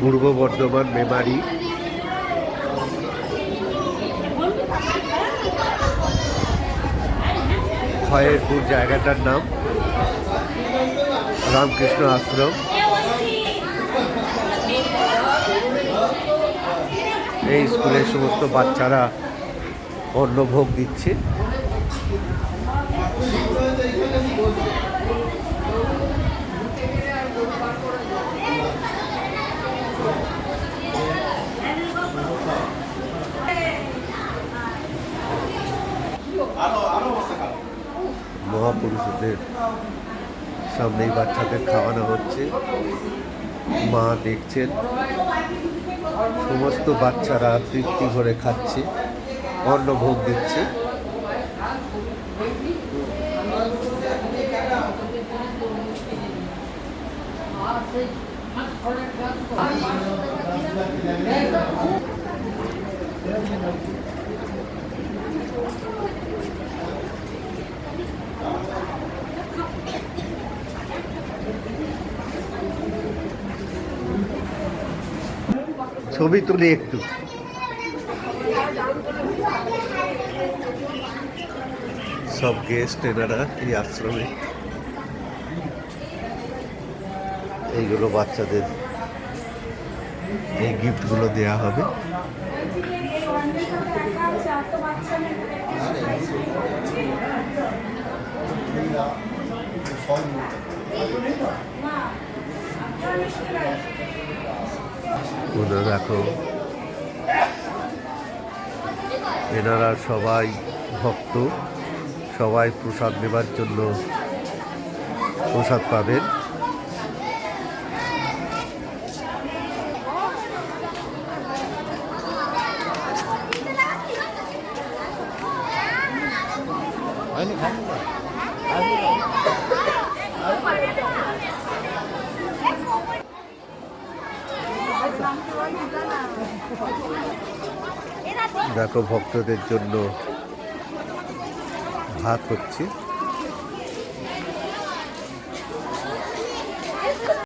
পূর্ব বর্ধমান মেমারি। খয়েরপুর জায়গাটার নাম। রামকৃষ্ণ আশ্রম। এই স্কুলের সমস্ত বাচ্চারা অন্নভোগ দিচ্ছে। মহাপুরুষদের সামনেই বাচ্চাদের খাওয়ানো হচ্ছে। মা দেখছেন। সমস্ত বাচ্চারা তৃপ্তি ভরে খাচ্ছে। অন্নভোগ দিচ্ছে। ছবি তুলি একটু। সব গেস্ট এনারা এই আশ্রমে। এইগুলো বাচ্চাদের এই গিফটগুলো দেয়া হবে। ওনারা দেখো। এনারা সবাই ভক্ত সবাই প্রসাদ নেবার জন্য প্রসাদ পাবেন। দেখো ভক্তদের জন্য ভাত হচ্ছে।